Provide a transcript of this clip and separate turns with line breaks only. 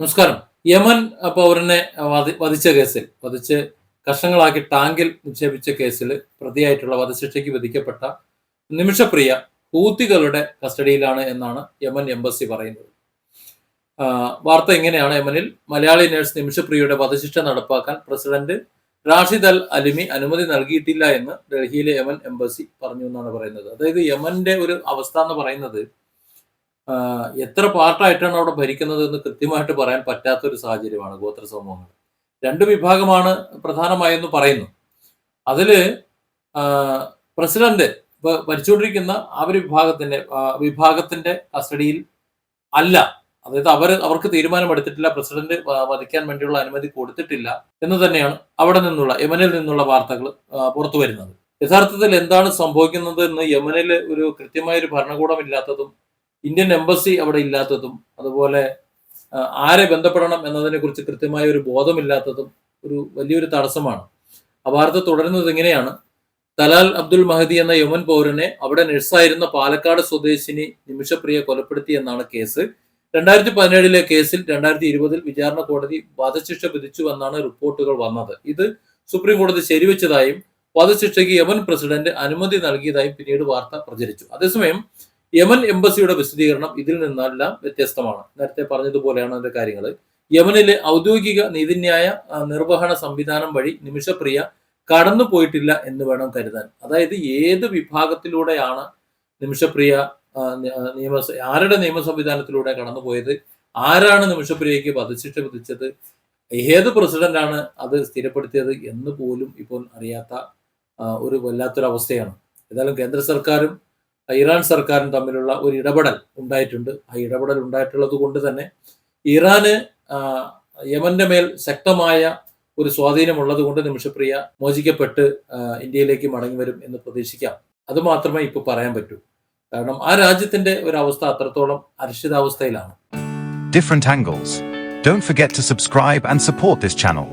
നമസ്കാരം. യമൻ പൗരനെ വധിച്ച കേസിൽ വധിച്ച് കഷ്ണങ്ങളാക്കി ടാങ്കിൽ നിക്ഷേപിച്ച കേസിൽ പ്രതിയായിട്ടുള്ള വധശിക്ഷയ്ക്ക് വിധിക്കപ്പെട്ട നിമിഷപ്രിയ ഹൂത്തികളുടെ കസ്റ്റഡിയിലാണ് എന്നാണ് യമൻ എംബസി പറയുന്നത്. വാർത്ത ഇങ്ങനെയാണ്. യമനിൽ മലയാളി നഴ്സ് നിമിഷപ്രിയയുടെ വധശിക്ഷ നടപ്പാക്കാൻ പ്രസിഡന്റ് റാഷിദ് അൽ അലിമി അനുമതി നൽകിയിട്ടില്ല എന്ന് ഡൽഹിയിലെ യമൻ എംബസി പറഞ്ഞു എന്നാണ് പറയുന്നത്. അതായത് യമന്റെ ഒരു അവസ്ഥ എന്ന് പറയുന്നത് എത്ര പാർട്ടായിട്ടാണ് അവിടെ ഭരിക്കുന്നത് എന്ന് കൃത്യമായിട്ട് പറയാൻ പറ്റാത്തൊരു സാഹചര്യമാണ് ഗോത്ര സമൂഹങ്ങൾ രണ്ട് വിഭാഗമാണ് പ്രധാനമായെന്ന് പറയുന്നു. അതിൽ പ്രസിഡന്റ് ഭരിച്ചുകൊണ്ടിരിക്കുന്ന ആ ഒരു വിഭാഗത്തിന്റെ വിഭാഗത്തിന്റെ കസ്റ്റഡിയിൽ അല്ല. അതായത് അവർ അവർക്ക് തീരുമാനമെടുത്തിട്ടില്ല പ്രസിഡന്റ് വധിക്കാൻ വേണ്ടിയുള്ള അനുമതി കൊടുത്തിട്ടില്ല എന്ന് തന്നെയാണ് അവിടെ നിന്നുള്ള യമനിൽ നിന്നുള്ള വാർത്തകൾ പുറത്തു വരുന്നത്. യഥാർത്ഥത്തിൽ എന്താണ് സംഭവിക്കുന്നത് എന്ന് യമനിൽ ഒരു കൃത്യമായ ഒരു ഭരണകൂടം ഇല്ലാത്തതും ഇന്ത്യൻ എംബസി അവിടെ ഇല്ലാത്തതും അതുപോലെ ആരെ ബന്ധപ്പെടണം എന്നതിനെ കുറിച്ച് കൃത്യമായ ഒരു ബോധമില്ലാത്തതും ഒരു വലിയൊരു തടസ്സമാണ്. ആ വാർത്ത തുടരുന്നത് ഇങ്ങനെയാണ്. തലാൽ അബ്ദുൽ മഹദി എന്ന യമൻ പൗരനെ അവിടെ നഴ്സായിരുന്ന പാലക്കാട് സ്വദേശിനി നിമിഷപ്രിയ കൊലപ്പെടുത്തി എന്നാണ് കേസ്. രണ്ടായിരത്തി പതിനേഴിലെ കേസിൽ രണ്ടായിരത്തി ഇരുപതിൽ വിചാരണ കോടതി വധശിക്ഷ വിധിച്ചു എന്നാണ് റിപ്പോർട്ടുകൾ വന്നത്. ഇത് സുപ്രീം കോടതി ശരിവെച്ചതായും വധശിക്ഷയ്ക്ക് യമൻ പ്രസിഡന്റ് അനുമതി നൽകിയതായും പിന്നീട് വാർത്ത പ്രചരിച്ചു. അതേസമയം യമൻ എംബസിയുടെ വിശദീകരണം ഇതിൽ നിന്നെല്ലാം വ്യത്യസ്തമാണ്. നേരത്തെ പറഞ്ഞതുപോലെയാണ് അതിന്റെ കാര്യങ്ങൾ. യമനിലെ ഔദ്യോഗിക നീതിന്യായ നിർവഹണ സംവിധാനം വഴി നിമിഷപ്രിയ കടന്നു പോയിട്ടില്ല എന്ന് വേണം കരുതാൻ. അതായത് ഏത് വിഭാഗത്തിലൂടെയാണ് നിമിഷപ്രിയ നിയമ ആരുടെ നിയമ സംവിധാനത്തിലൂടെ കടന്നുപോയത് ആരാണ് നിമിഷപ്രിയയ്ക്ക് വധശിക്ഷ വിധിച്ചത്? ഏത് പ്രസിഡന്റാണ് അത് സ്ഥിരപ്പെടുത്തിയത് എന്ന് പോലും ഇപ്പോൾ അറിയാത്ത ഒരു വല്ലാത്തൊരവസ്ഥയാണ്. ഏതായാലും കേന്ദ്ര സർക്കാരും ഇറാൻ സർക്കാരും തമ്മിലുള്ള ഒരു ഇടപെടൽ ഉണ്ടായിട്ടുണ്ട്. ആ ഇടപെടൽ ഉണ്ടായിട്ടുള്ളത് കൊണ്ട് തന്നെ ഇറാന് യമന്റെ മേൽ ശക്തമായ ഒരു സ്വാധീനമുള്ളത് കൊണ്ട് നിമിഷപ്രിയ മോചിക്കപ്പെട്ട് ഇന്ത്യയിലേക്ക് മടങ്ങി വരും എന്ന് പ്രതീക്ഷിക്കാം. അത് മാത്രമേ ഇപ്പോൾ പറയാൻ പറ്റൂ. കാരണം ആ രാജ്യത്തിന്റെ ഒരു അവസ്ഥ അത്രത്തോളം അരക്ഷിതാവസ്ഥയിലാണ്.
Different angles don't to subscribe and support this channel.